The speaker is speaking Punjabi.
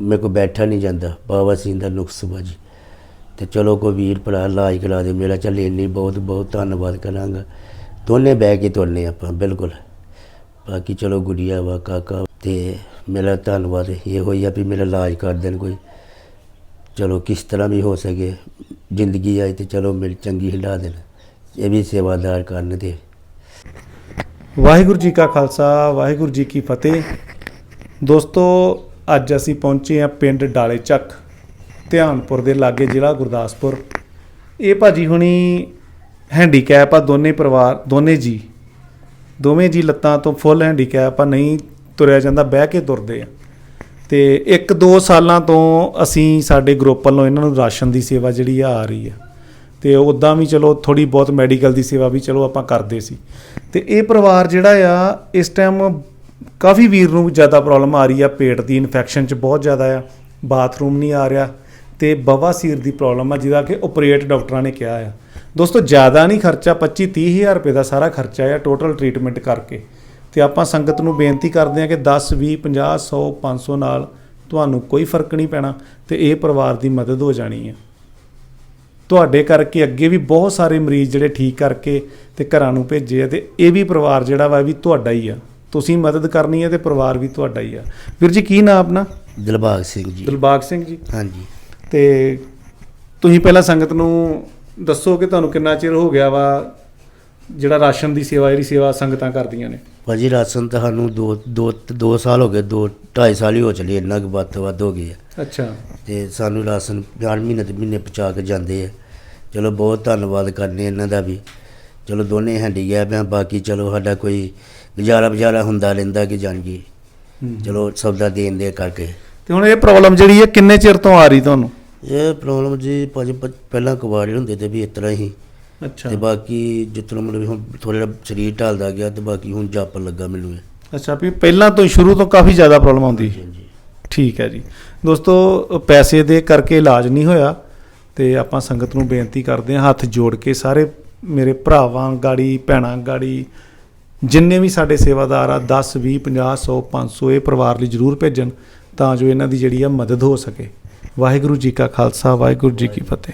ਮੇਰੇ ਕੋ ਬੈਠਾ ਨਹੀਂ ਜਾਂਦਾ। ਬਾਬਾ ਸਿੰਘ ਦਾ ਨੁਕਸ ਬਾਜ਼ੀ ਜੀ। ਤੇ ਚਲੋ ਕੋਈ ਵੀਰ ਭਰਾ ਇਲਾਜ ਕਰਾ ਦੇ। ਮੇਰਾ ਚੱਲ ਇੰਨੀ ਬਹੁਤ ਬਹੁਤ ਧੰਨਵਾਦ ਕਰਾਂਗਾ। ਦੋਨੇ ਬਹਿ ਕੇ ਤੁਰਨੇ ਆਪਾਂ, ਬਿਲਕੁਲ। ਬਾਕੀ ਚਲੋ ਗੁੜੀਆ ਵਾ, ਕਾਕਾ ਤੇ ਮੇਰਾ ਧੰਨਵਾਦ ਇਹ ਹੋਈ ਆ ਵੀ ਮੇਰਾ ਇਲਾਜ ਕਰ ਦੇਣ ਕੋਈ। ਚਲੋ ਕਿਸ ਤਰ੍ਹਾਂ ਵੀ ਹੋ ਸਕੇ, ਜ਼ਿੰਦਗੀ ਆਈ ਤੇ ਚਲੋ ਮਿਲ ਚੰਗੀ ਹਿਲਾ ਦੇਣ। ਇਹ ਵੀ ਸੇਵਾਦਾਰ ਕਰਨ ਤੇ। ਵਾਹਿਗੁਰੂ ਜੀ ਕਾ ਖਾਲਸਾ, ਵਾਹਿਗੁਰੂ ਜੀ ਕੀ ਫਤਿਹ। ਦੋਸਤੋ ਅੱਜ ਅਸੀਂ ਪਹੁੰਚੇ ਹਾਂ ਪਿੰਡ ਡਾਲੇ ਚੱਕ, ਧਿਆਨਪੁਰ ਦੇ ਲਾਗੇ ਜ਼ਿਲ੍ਹਾ ਗੁਰਦਾਸਪੁਰ। ਇਹ ਭਾਜੀ ਹੁਣੀ ਹੈਂਡੀਕੈਪ ਆ, ਦੋਨੇ ਪਰਿਵਾਰ, ਦੋਨੇ ਜੀ। ਦੋਵੇਂ ਜੀ ਲੱਤਾਂ ਤੋਂ ਫੁੱਲ ਹੈਂਡੀਕੈਪ ਆ, ਨਹੀਂ ਤੁਰਿਆ ਜਾਂਦਾ, ਬਹਿ ਕੇ ਤੁਰਦੇ ਆ। ਤੇ 1-2 ਸਾਲਾਂ ਤੋਂ ਅਸੀਂ ਸਾਡੇ ਗਰੁੱਪ ਵੱਲੋਂ ਇਹਨਾਂ ਨੂੰ ਰਾਸ਼ਨ ਦੀ ਸੇਵਾ ਜਿਹੜੀ ਆ ਆ ਰਹੀ ਆ। ਤੇ ਉਦਾਂ ਵੀ ਚਲੋ ਥੋੜੀ ਬਹੁਤ ਮੈਡੀਕਲ ਦੀ ਸੇਵਾ ਵੀ ਚਲੋ ਆਪਾਂ ਕਰਦੇ ਸੀ। ਤੇ ਇਹ ਪਰਿਵਾਰ ਜਿਹੜਾ ਆ, ਇਸ ਟਾਈਮ ਕਾਫੀ ਵੀਰ ਨੂੰ ਜ਼ਿਆਦਾ ਪ੍ਰੋਬਲਮ ਆ ਰਹੀ ਆ, ਪੇਟ ਦੀ ਇਨਫੈਕਸ਼ਨ ਚ ਬਹੁਤ ਜ਼ਿਆਦਾ ਆ ਬਾਥਰੂਮ ਨਹੀਂ ਆ ਰਿਹਾ ਤੇ ਬਵਾਸੀਰ ਦੀ ਪ੍ਰੋਬਲਮ ਆ, ਜਿਹਦਾ ਕਿ ਆਪਰੇਟ ਡਾਕਟਰਾਂ ਨੇ ਕਿਹਾ ਆ। ਦੋਸਤੋ, ਜ਼ਿਆਦਾ ਨਹੀਂ ਖਰਚਾ 25 30 ਹਜ਼ਾਰ ਰੁਪਏ ਦਾ ਸਾਰਾ ਖਰਚਾ ਆ ਟੋਟਲ ਟ੍ਰੀਟਮੈਂਟ ਕਰਕੇ। ਤੇ ਆਪਾਂ ਸੰਗਤ ਨੂੰ ਬੇਨਤੀ ਕਰਦੇ ਹਾਂ ਕਿ 10 20 50 100 500 ਨਾਲ ਤੁਹਾਨੂੰ ਕੋਈ ਫ਼ਰਕ ਨਹੀਂ ਪੈਣਾ ਤੇ ਇਹ ਪਰਿਵਾਰ ਦੀ ਮਦਦ ਹੋ ਜਾਣੀ ਹੈ ਤੁਹਾਡੇ ਕਰਕੇ ਅੱਗੇ ਵੀ ਬਹੁਤ ਸਾਰੇ ਮਰੀਜ਼ ਜਿਹੜੇ ਠੀਕ ਕਰਕੇ ਤੇ ਘਰਾਂ ਨੂੰ ਭੇਜੇ ਆ ਤੇ ਇਹ ਵੀ ਪਰਿਵਾਰ ਜਿਹੜਾ ਵਾ ਵੀ ਤੁਹਾਡਾ ਹੀ ਆ। ਤੁਸੀਂ ਮਦਦ ਕਰਨੀ ਹੈ ਤੇ ਪਰਿਵਾਰ ਵੀ ਤੁਹਾਡਾ ਹੀ ਆ। ਵੀਰ ਜੀ ਕੀ ਨਾਮ ਆਪਣਾ? ਦਿਲਬਾਗ ਸਿੰਘ ਜੀ। ਦਿਲਬਾਗ ਸਿੰਘ ਜੀ। ਹਾਂਜੀ। ਤੇ ਤੁਸੀਂ ਪਹਿਲਾਂ ਸੰਗਤ ਨੂੰ ਦੱਸੋ ਕਿ ਤੁਹਾਨੂੰ ਕਿੰਨਾ ਚਿਰ ਹੋ ਗਿਆ ਵਾ ਜਿਹੜਾ ਰਾਸ਼ਨ ਦੀ ਸੇਵਾ ਜਿਹੜੀ ਸੇਵਾ ਸੰਗਤਾਂ ਕਰਦੀਆਂ ਨੇ? ਭਾਜੀ ਰਾਸ਼ਨ ਤਾਂ ਸਾਨੂੰ 2 2 2 ਸਾਲ ਹੋ ਗਏ 2 2.5 ਸਾਲ ਹੀ ਹੋ ਚਲੇ ਇੰਨਾ ਕੁ ਵੱਧ ਤੋਂ ਵੱਧ ਹੋ ਗਏ ਆ। ਅੱਛਾ। ਤੇ ਸਾਨੂੰ ਰਾਸ਼ਨ ਹਰ ਮਹੀਨੇ ਤੇ ਮਹੀਨੇ ਪਹੁੰਚਾ ਕੇ ਜਾਂਦੇ ਆ। ਚਲੋ ਬਹੁਤ ਧੰਨਵਾਦ ਕਰਨੇ ਇਹਨਾਂ ਦਾ ਵੀ। ਚਲੋ ਦੋਨੇ ਹੈਂਡੀਕੈਪ ਆ ਬਾਕੀ ਚਲੋ ਸਾਡਾ ਕੋਈ ਗੁਜ਼ਾਰਾ ਬਜ਼ਾਰਾ ਹੁੰਦਾ ਰਹਿੰਦਾ ਕਿ ਜਾਣਗੀ ਚਲੋ ਸੌਦਾ ਦੇਣ ਦੇ ਕਰਕੇ। ਤੇ ਹੁਣ ਇਹ ਪ੍ਰੋਬਲਮ ਜਿਹੜੀ ਹੈ ਕਿੰਨੇ ਚਿਰ ਤੋਂ ਆ ਰਹੀ ਤੁਹਾਨੂੰ? ਇਹ ਪ੍ਰੋਬਲਮ ਜੀ ਭਾਜੀ ਪਹਿਲਾਂ ਕੁਵਾੜੇ ਹੁੰਦੇ ਤੇ ਵੀ ਇਸ ਤਰ੍ਹਾਂ ਹੀ। ਅੱਛਾ। ਤੇ ਬਾਕੀ ਜਿੱਤੋਂ ਮਤਲਬ ਹੁਣ ਥੋੜਾ ਜਿਹਾ ਸਰੀਰ ਢਲਦਾ ਗਿਆ ਤੇ ਬਾਕੀ ਹੁਣ ਜਾਪਣ ਲੱਗਾ ਮੈਨੂੰ ਇਹ। ਅੱਛਾ ਵੀ ਪਹਿਲਾਂ ਤੋਂ ਸ਼ੁਰੂ ਤੋਂ ਕਾਫੀ ਜ਼ਿਆਦਾ ਪ੍ਰੋਬਲਮ ਆਉਂਦੀ। ਠੀਕ ਹੈ ਜੀ। ਦੋਸਤੋ ਪੈਸੇ ਦੇ ਕਰਕੇ ਇਲਾਜ ਨਹੀਂ ਹੋਇਆ ਤੇ ਆਪਾਂ ਸੰਗਤ ਨੂੰ ਬੇਨਤੀ ਕਰਦੇ ਹਾਂ ਹੱਥ ਜੋੜ ਕੇ ਸਾਰੇ ਮੇਰੇ ਭਰਾਵਾਂ, ਗਾੜੀ, ਭੈਣਾਂ, ਗਾੜੀ, ਜਿੰਨੇ ਵੀ ਸਾਡੇ ਸੇਵਾਦਾਰ ਆ 10 20 50 100 500 ਇਹ ਪਰਿਵਾਰ ਲਈ ਜਰੂਰ ਭੇਜਣ ਤਾਂ ਜੋ ਇਹਨਾਂ ਦੀ ਜਿਹੜੀ ਆ ਮਦਦ ਹੋ ਸਕੇ। ਵਾਹਿਗੁਰੂ ਜੀ ਕਾ ਖਾਲਸਾ, ਵਾਹਿਗੁਰੂ ਜੀ ਕੀ ਫਤਿਹ।